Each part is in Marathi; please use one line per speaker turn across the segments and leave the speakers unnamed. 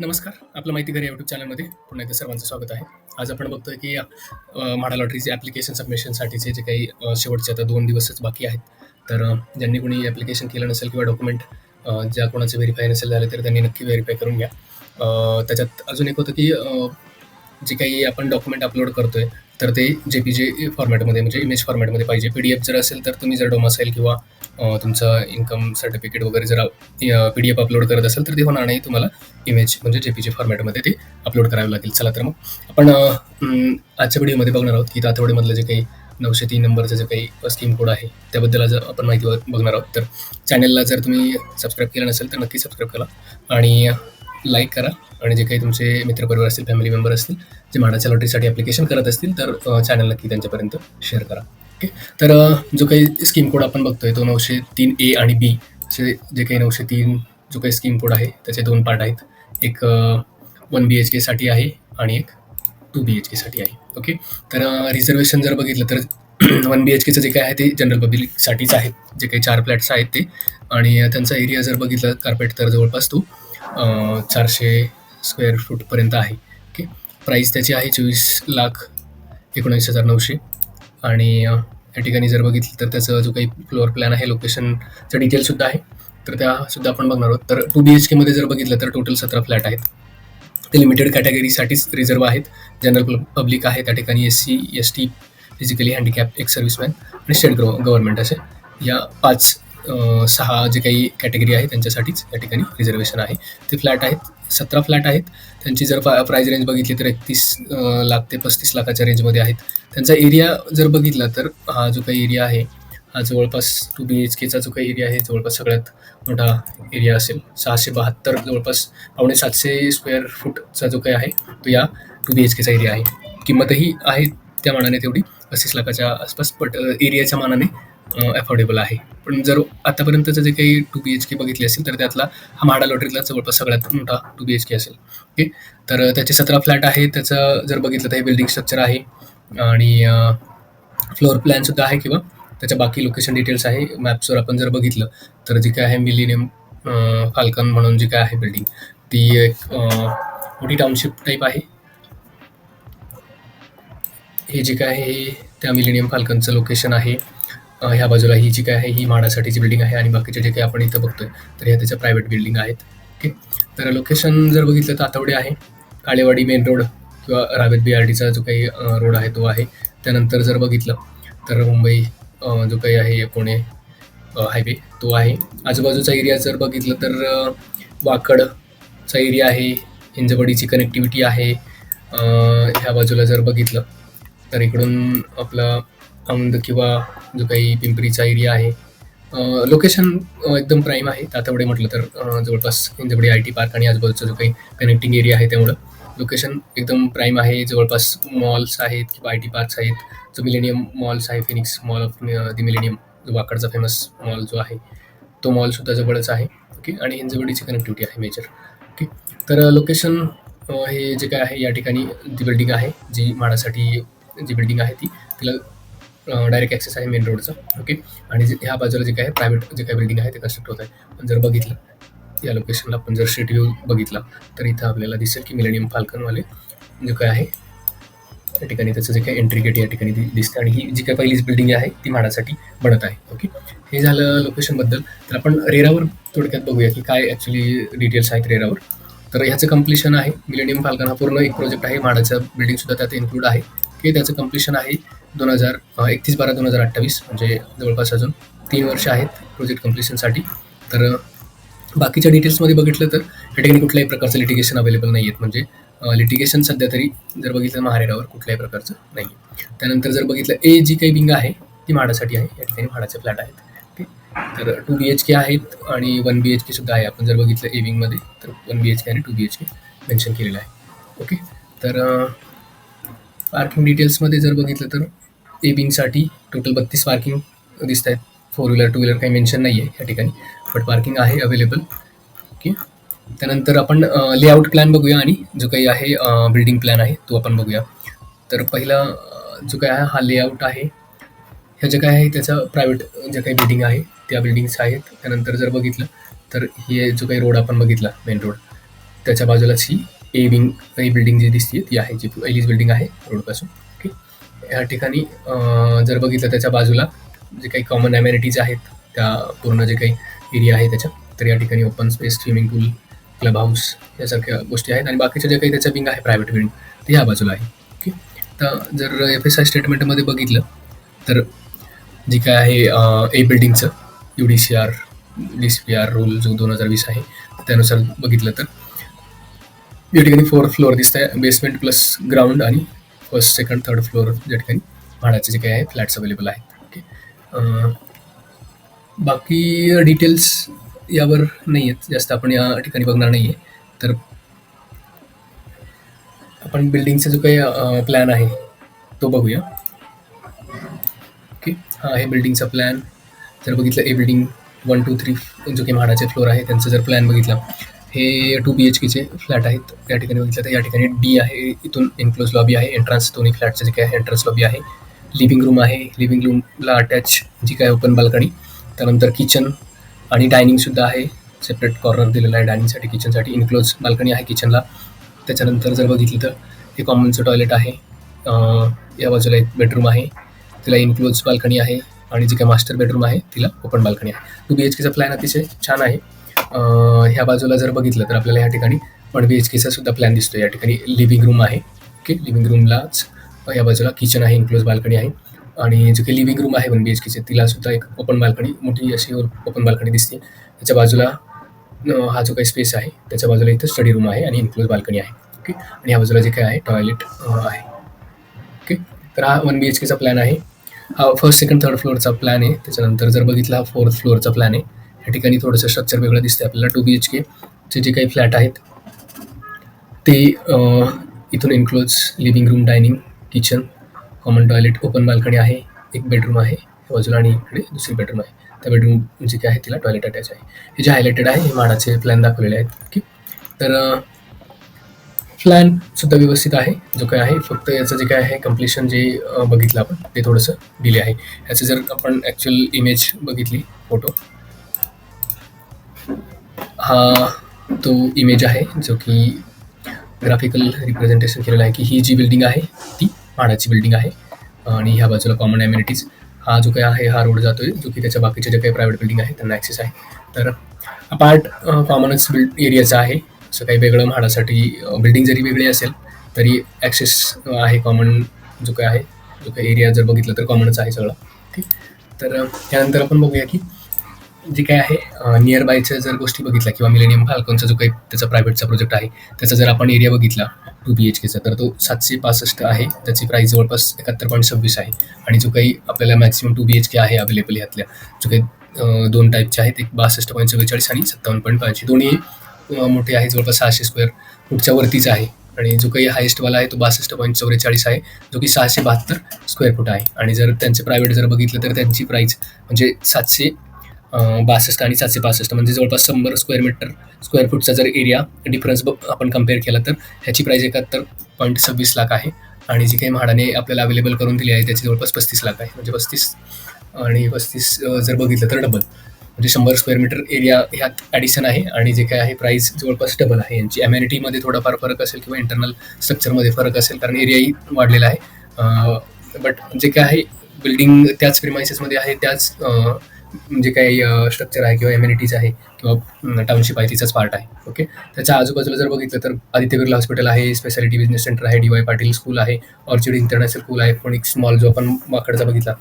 नमस्कार. आपलं माहिती घरी यूट्यूब चॅनलमध्ये पुन्हा एकदा सर्वांचं स्वागत आहे. आज आपण बघतोय की म्हाडा लॉटरीचे ॲप्लिकेशन सबमिशनसाठीचे जे काही शेवटचे आता दोन दिवसच बाकी आहेत. तर ज्यांनी कोणी ॲप्लिकेशन केलं नसेल किंवा डॉक्युमेंट ज्या कोणाचे व्हेरीफाय नसेल झाले तर त्यांनी नक्की व्हेरीफाय करून घ्या. त्याच्यात अजून एक होतं की जे काही आपण डॉक्युमेंट अपलोड करतोय, तर ते जे-पी-जे फॉर्मॅटमध्ये म्हणजे इमेज फॉर्मॅटमध्ये पाहिजे. पी-डी-एफ जर असेल तर तुम्ही जर डोमासाईल किंवा तुमचं इन्कम सर्टिफिकेट वगैरे जर पी-डी-एफ अपलोड करत असेल तर ते होणार नाही. तुम्हाला इमेज म्हणजे जे-पी-जे फॉर्मॅटमध्ये ते अपलोड करावे लागेल. चला तर मग आपण आजच्या व्हिडिओमध्ये बघणार आहोत की तातवडीमधलं जे काही 903 नंबरचं जे काही स्कीम कोड आहे, त्याबद्दल आज आपण माहिती बघणार आहोत. तर चॅनलला जर तुम्ही सबस्क्राईब केलं नसेल तर नक्की सबस्क्राईब करा आणि लाईक करा आणि जे काही तुमचे मित्रपरिवार असतील, फॅमिली मेंबर असतील, जे म्हाडाच्या लॉटरीसाठी ॲप्लिकेशन करत असतील तर चॅनल नक्की त्यांच्यापर्यंत शेअर करा. ओके. तर जो काही स्कीम कोड आपण बघतोय तो 903 ए आणि बी असे जे काही 903 जो काही स्कीम कोड आहे त्याचे दोन पार्ट आहेत. एक वन बी-एच-केसाठी आहे आणि एक टू बी-एच-केसाठी आहे. ओके. तर रिझर्वेशन जर बघितलं तर वन बी-एच-केचं जे काही आहे ते जनरल पब्लिकसाठीच आहे. जे काही चार फ्लॅट्स आहेत ते आणि त्यांचा एरिया जर बघितलं कार्पेट तर जवळपास तो चारशे स्क्वेअर फूटपर्यंत आहे. ओके. प्राईस त्याची आहे 24,19,900 आणि या ठिकाणी जर बघितलं तर त्याचा जो काही फ्लोअर प्लॅन आहे, लोकेशनचं डिटेलसुद्धा आहे. तर त्यासुद्धा आपण बघणार आहोत. तर टू बी-एच-केमध्ये जर बघितलं तर टोटल 17 फ्लॅट आहेत. ते लिमिटेड कॅटेगरीसाठीच रिझर्व आहेत. जनरल पब्लिक आहे त्या ठिकाणी SC, ST, physically handicap, ex serviceman आणि स्टेट गव्हर्नमेंट असे या पाच सहा जे काही कॅटेगरी आहे त्यांच्यासाठीच या ठिकाणी रिझर्वेशन आहे. ते फ्लॅट आहेत. 17 फ्लॅट आहेत. त्यांची जर पा प्राईज रेंज बघितली तर एकतीस लाख ते 35 लाखाच्या रेंजमध्ये आहेत. त्यांचा एरिया जर बघितला तर हा जो काही एरिया आहे, हा जवळपास टू बी-एच-केचा जो काही एरिया आहे जवळपास सगळ्यात मोठा एरिया असेल. 672 जवळपास पावणे सातशे स्क्वेअर फूटचा जो काही आहे, तो या टू बी-एच-केचा एरिया आहे. किंमतही आहे त्या मानाने तेवढी 35 लाखाच्या आसपास पट एरियाच्या मानाने अफोर्डेबल आहे. पण जर आतापर्यंतचं जे काही टू बी-एच-के बघितले असेल तर त्यातला हा म्हाडा लॉटरीतला जवळपास सगळ्यात मोठा टू बी-एच-के असेल. ओके. तर त्याचे 17 फ्लॅट आहे त्याचं जर बघितलं तर हे बिल्डिंग स्ट्रक्चर आहे आणि फ्लोअर प्लॅनसुद्धा आहे किंवा त्याच्या बाकी लोकेशन डिटेल्स आहे. मॅप्सवर आपण जर बघितलं तर जे काय आहे मिलेनियम फाल्कन म्हणून जी काय आहे बिल्डिंग ती एक मोठी टाउनशिप टाईप आहे. हे जे काय आहे हे त्या मिलेनियम फाल्कनचं लोकेशन आहे. ह्या बाजूला ही जी काही आहे ही म्हाडासाठीची बिल्डिंग आहे आणि बाकीचे जे काही आपण इथं बघतोय तर ह्या त्याच्या प्रायव्हेट बिल्डिंग आहेत. ओके. तर लोकेशन जर बघितलं तर तातवडे आहे. काळेवाडी मेन रोड किंवा रावेत बी-आर-टीचा जो काही रोड आहे तो आहे. त्यानंतर जर बघितलं तर मुंबई जो काही आहे पुणे हायवे तो आहे. आजूबाजूचा एरिया जर बघितलं तर वाकडचा एरिया आहे. हिंजवडीची कनेक्टिव्हिटी आहे. ह्या बाजूला जर बघितलं तर इकडून आपला औंध किंवा जो काही पिंपरीचा एरिया आहे. लोकेशन एकदम प्राईम आहे. तातवडे म्हटलं तर जवळपास हिंजवडी आय-टी पार्क आणि आजूबाजूचा जो काही कनेक्टिंग एरिया आहे त्यामुळं लोकेशन एकदम प्राईम आहे. जवळपास मॉल्स आहेत किंवा आय-टी पार्क्स आहेत. जो मिलेनियम मॉल्स आहे, Phoenix mall of the millennium जो वाकडचा फेमस मॉल जो आहे, तो मॉलसुद्धा जवळच आहे. ओके. आणि हिंजवडीची कनेक्टिव्हिटी आहे मेजर. ओके. तर लोकेशन हे जे काय आहे या ठिकाणी जी बिल्डिंग आहे जी म्हाडासाठी जी बिल्डिंग आहे ती तिला डायरेक्ट ॲक्सेस आहे मेन रोडचा. ओके. आणि जे ह्या बाजूला जे काही आहे प्रायव्हेट जे काय बिल्डिंग आहे ते कन्स्ट्रक्ट होत आहे. पण जर बघितलं या लोकेशनला आपण जर स्ट्रीट व्ह्यू बघितला तर इथं आपल्याला दिसेल की मिलेनियम फाल्कनवाले जे काय आहे त्या ठिकाणी त्याचं जे काही एंट्री गेट या ठिकाणी दि दिसते आणि ही जी काही पहिलीच बिल्डिंग आहे ती म्हाडासाठी बनत आहे. ओके. हे झालं लोकेशनबद्दल. तर आपण रेरावर थोडक्यात बघूया की काय ॲक्च्युली डिटेल्स आहेत रेरावर. तर ह्याचं कंप्लीशन आहे. मिलेनियम फाल्कन हा पूर्ण एक प्रोजेक्ट आहे. म्हाडाचा बिल्डिंगसुद्धा त्यात इन्क्लूड आहे. हे त्याचं कम्प्लिशन आहे दोन हजार एकतीस बारा दोन हजार अठ्ठावीस म्हणजे जवळपास अजून तीन वर्ष आहेत प्रोजेक्ट कम्प्लिशनसाठी तर बाकीच्या डिटेल्समध्ये बघितलं तर या ठिकाणी कुठल्याही प्रकारचं लिटिगेशन अवेलेबल नाही आहेत. म्हणजे लिटिगेशन सध्या तरी जर बघितलं महारेरावर कुठल्याही प्रकारचं नाही आहे. त्यानंतर जर बघितलं ए जी काही विंग आहे ती म्हाडासाठी आहे. या ठिकाणी म्हाडाचे फ्लॅट आहेत. ओके. तर टू बी-एच-के आहेत आणि वन बी-एच-के सुद्धा आहे. आपण जर बघितलं ए विंगमध्ये तर वन बी-एच-के आणि टू बी-एच-के मेन्शन केलेलं आहे. ओके. तर पार्किंग डिटेल्समध्ये जर बघितलं तर ए विंगसाठी टोटल 32 पार्किंग दिसत आहेत फोर व्हीलर, टू व्हीलर काही मेन्शन नाही आहे या ठिकाणी. बट पार्किंग आहे अवेलेबल. ओके. त्यानंतर आपण लेआउट प्लॅन बघूया आणि जो काही आहे बिल्डिंग प्लॅन आहे तो आपण बघूया. तर पहिला जो काय आहे हा लेआउट आहे. ह्या जे काय आहे त्याचं प्रायव्हेट ज्या काही बिल्डिंग आहे त्या बिल्डिंग्स आहेत. त्यानंतर जर बघितलं तर हे जो काही रोड आपण बघितला मेन रोड त्याच्या बाजूलाच ही ए विंग ए बिल्डिंग जी दिसते ती आहे जी पहिलीच बिल्डिंग आहे रोडपासून. ओके या ठिकाणी जर बघितलं त्याच्या बाजूला जे काही कॉमन ॲम्युनिटीज आहेत त्या पूर्ण जे काही एरिया आहे त्याच्या तर या ठिकाणी open space swimming pool club house यासारख्या गोष्टी आहेत. आणि बाकीच्या जे काही त्याच्या विंग आहे प्रायव्हेट विंग ते ह्या बाजूला आहे. ओके तर जर एफ एस आय स्टेटमेंटमध्ये बघितलं तर जे काय आहे A बिल्डिंगचं U D C R D C P R rule जो दोन हजार वीस आहे त्यानुसार बघितलं तर या ठिकाणी फोर्थ फ्लोअर दिसत आहे बेसमेंट प्लस ग्राउंड आणि फर्स्ट सेकंड थर्ड फ्लोअर या ठिकाणी भाड्याचे जे काही आहे फ्लॅट्स अवेलेबल आहेत. ओके बाकी डिटेल्स यावर नाही आहेत जास्त आपण या ठिकाणी बघणार नाही आहे तर आपण बिल्डिंगचा जो काही प्लॅन आहे तो बघूया. ओके हा आहे बिल्डिंगचा प्लॅन जर बघितलं A building one two three जो काही म्हाडाचे फ्लोअर आहे त्यांचा जर प्लॅन बघितला हे टू बी एच केचे फ्लॅट आहेत. या ठिकाणी बघितलं तर या ठिकाणी डी आहे इथून एनक्लोज लॉबी आहे. एंट्रन्स दोन्ही फ्लॅटचं जे काय आहे एंट्रन्स लॉबी आहे. लिव्हिंग रूम आहे. लिव्हिंग रूमला अटॅच जी काय ओपन बाल्कनी त्यानंतर किचन आणि डायनिंगसुद्धा आहे. सेपरेट कॉर्नर दिलेला आहे डायनिंगसाठी किचनसाठी इनक्लोज बाल्कनी आहे किचनला त्याच्यानंतर जर बघितलं तर हे कॉमनचं टॉयलेट आहे. या बाजूला एक बेडरूम आहे. तिला इनक्लोज बाल्कनी आहे. आणि जी काय मास्टर बेडरूम आहे तिला ओपन बाल्कनी आहे. टू बी एच केचा प्लॅन अतिशय छान आहे. ह्या बाजूला जर बघितलं तर आपल्याला या ठिकाणी वन बी एच केचा सुद्धा प्लॅन दिसतो या ठिकाणी लिव्हिंग रूम आहे. ओके लिव्हिंग रूमलाच या बाजूला किचन आहे इन्क्लोज बाल्कनी आहे. आणि जे काही लिव्हिंग रूम आहे वन बी एच केचे तिला सुद्धा एक ओपन बाल्कनी मोठी अशी ओपन बाल्कनी दिसते. त्याच्या बाजूला हा जो काही स्पेस आहे त्याच्या बाजूला इथं स्टडी रूम आहे आणि इन्क्लोज बाल्कनी आहे. ओके आणि ह्या बाजूला जे काय आहे टॉयलेट आहे. ओके तर हा वन बी एच केचा प्लॅन आहे. हा फर्स्ट सेकंड थर्ड फ्लोअरचा प्लॅन आहे. त्याच्यानंतर जर बघितला हा फोर्थ फ्लोअरचा प्लॅन आहे. या ठिकाणी थोडंसं स्ट्रक्चर वेगळं दिसतं आपल्याला. टू बी एच केचे जे काही फ्लॅट आहेत ते इथून enclose living room dining kitchen common toilet open balcony आहे एक बेडरूम आहे बाजूला आणि इकडे दुसरी बेडरूम आहे. त्या बेडरूम जे काय आहे तिला टॉयलेट अटॅच आहे. हे जे हायलाइटेड आहे हे माडाचे प्लॅन दाखवलेले आहेत ओके? तर प्लॅन सुद्धा व्यवस्थित आहे जो काय आहे फक्त याचं जे काय आहे कम्प्लिशन जे बघितलं आपण ते थोडंसं दिले आहे. याचं जर आपण ॲक्च्युअल इमेज बघितली फोटो हा तो इमेज आहे जो की ग्राफिकल रिप्रेझेंटेशन केलेलं आहे की ही जी बिल्डिंग आहे ती म्हाडाची बिल्डिंग आहे. आणि ह्या बाजूला कॉमन ॲम्युनिटीज हा जो काही आहे हा रोड जातोय जो की त्याच्या बाकीचे जे काही प्रायव्हेट बिल्डिंग आहे त्यांना ॲक्सेस आहे. तर अपार्ट कॉमनच बिल्ड एरियाचा आहे असं काही वेगळं म्हाडासाठी बिल्डिंग जरी वेगळी असेल तरी ॲक्सेस आहे कॉमन जो काय आहे जो काही एरिया जर बघितलं तर कॉमनच आहे सगळं. ठीक? तर त्यानंतर आपण बघूया की जे काय आहे नियर बायच्या जर गोष्टी बघितल्या किंवा मिलेनियम फाल्कॉनचा जो काही त्याचा प्रायव्हेटचा प्रोजेक्ट आहे त्याचा जर आपण एरिया बघितला टू बी एच केचा तर तो सातशे पासष्ट आहे. त्याची प्राईस जवळपास एकाहत्तर पॉईंट सव्वीस आहे. आणि जो काही आपल्याला maximum two B H K आहे अवेलेबल यातल्या जो काही दोन टाईपचे आहेत एक बासष्ट पॉईंट चव्वेचाळीस आणि सत्तावन्न पॉईंट पाचशे. दोन्ही मोठे आहे जवळपास सहाशे स्क्वेअर फूटच्या वरतीच आहे. आणि जो काही हायेस्टवाला आहे तो बासष्ट पॉईंट चौवेचाळीस आहे जो की सहाशे बहात्तर स्क्वेअर फूट आहे. आणि जर त्यांचे प्रायव्हेट जर बघितलं तर त्यांची प्राईस म्हणजे सातशे बासष्ट आणि सातशे पासष्ट म्हणजे जवळपास शंभर स्क्वेअर मीटर स्क्वेअर फूटचा जर एरिया डिफरन्स आपण कंपेअर केला तर ह्याची प्राईस एकाहत्तर पॉईंट सव्वीस लाख आहे. आणि जी काही म्हाडाने आपल्याला अवेलेबल करून दिली आहे त्याची जवळपास पस्तीस लाख आहे. म्हणजे पस्तीस आणि पस्तीस जर बघितलं तर डबल म्हणजे शंभर स्क्वेअर मीटर एरिया ह्यात ॲडिशन आहे आणि जे काय आहे प्राईस जवळपास डबल आहे. यांची एम्युनिटीमध्ये थोडाफार फरक असेल किंवा इंटरनल स्ट्रक्चरमध्ये फरक असेल कारण एरियाही वाढलेला आहे. बट जे काय आहे बिल्डिंग त्याच प्रिमायसेसमध्ये आहे त्याच जे काही स्ट्रक्चर आहे किंवा एम्युनिटीज आहे किंवा टाउनशिप आहे तिचाच पार्ट आहे. ओके त्याच्या आजूबाजूला जर बघितलं तर आदित्य बिर्ला हॉस्पिटल आहे स्पेशालिटी बिझनेस सेंटर आहे डी वाय पाटील स्कूल आहे ऑर्चिड इंटरनॅशनल स्कूल आहे फोनिक्स मॉल जो आपण माकडचा बघितला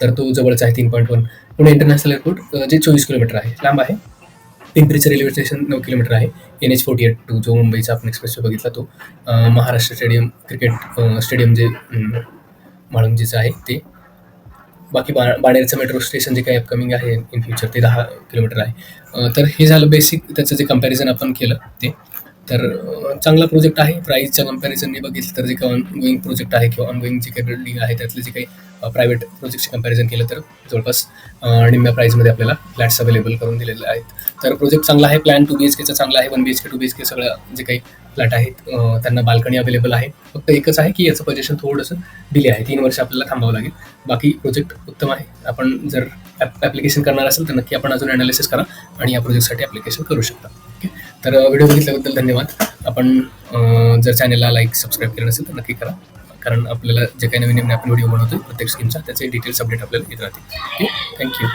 तर तो जवळचा आहे तीन point one Pune international airport जे चोवीस किलोमीटर आहे लांब आहे. पिंपरीचं रेल्वे स्टेशन नऊ किलोमीटर आहे. N H forty eight two जो मुंबईचा आपण एक्सप्रेस बघितला तो महाराष्ट्र स्टेडियम क्रिकेट स्टेडियम जे म्हणून म्हाळुंगीचं आहे ते. बाकी बा बाणेरचं मेट्रो स्टेशन जे काही अपकमिंग आहे इन फ्युचर ते दहा किलोमीटर आहे. तर हे झालं बेसिक त्याचं जे कंपॅरिझन आपण केलं ते. तर चांगला प्रोजेक्ट आहे. प्राईजच्या कम्पॅरिझनने बघितलं तर जे काही ऑनगोईंग प्रोजेक्ट आहे किंवा ऑनगोईंग जे काही बिल्डिंग आहे त्यातले जे काही प्रायव्हेट प्रोजेक्टचे कंपॅरिझन केलं तर जवळपास निम्म्या प्राईजमध्ये आपल्याला फ्लॅट्स अवेलेबल करून दिलेले आहेत. तर प्रोजेक्ट चांगला आहे. प्लॅन टू बी एच केचा चांगला आहे. One B H K two B H K सगळं जे काही फ्लॅट आहेत त्यांना बाल्कनी अवेलेबल आहे. फक्त एकच आहे की याचं पोझिशन थोडंसं डिले आहे. तीन वर्ष आपल्याला थांबावं लागेल. बाकी प्रोजेक्ट उत्तम आहे. आपण जर ॲप ॲप्लिकेशन करणार असेल तर नक्की आपण अजून ॲनालिसिस करा आणि या प्रोजेक्टसाठी ॲप्लिकेशन करू शकता. ओके तर व्हिडिओ बघितल्याबद्दल धन्यवाद. आपण जर चॅनलला लाईक सबस्क्राईब केलं नसेल तर नक्की करा. कारण आपल्याला जे काही नवीन नवीन आपण व्हिडिओ बनवतो प्रत्येक स्कीमचा त्याचे डिटेल्स अपडेट आपल्याला येत राहतील. Okay thank you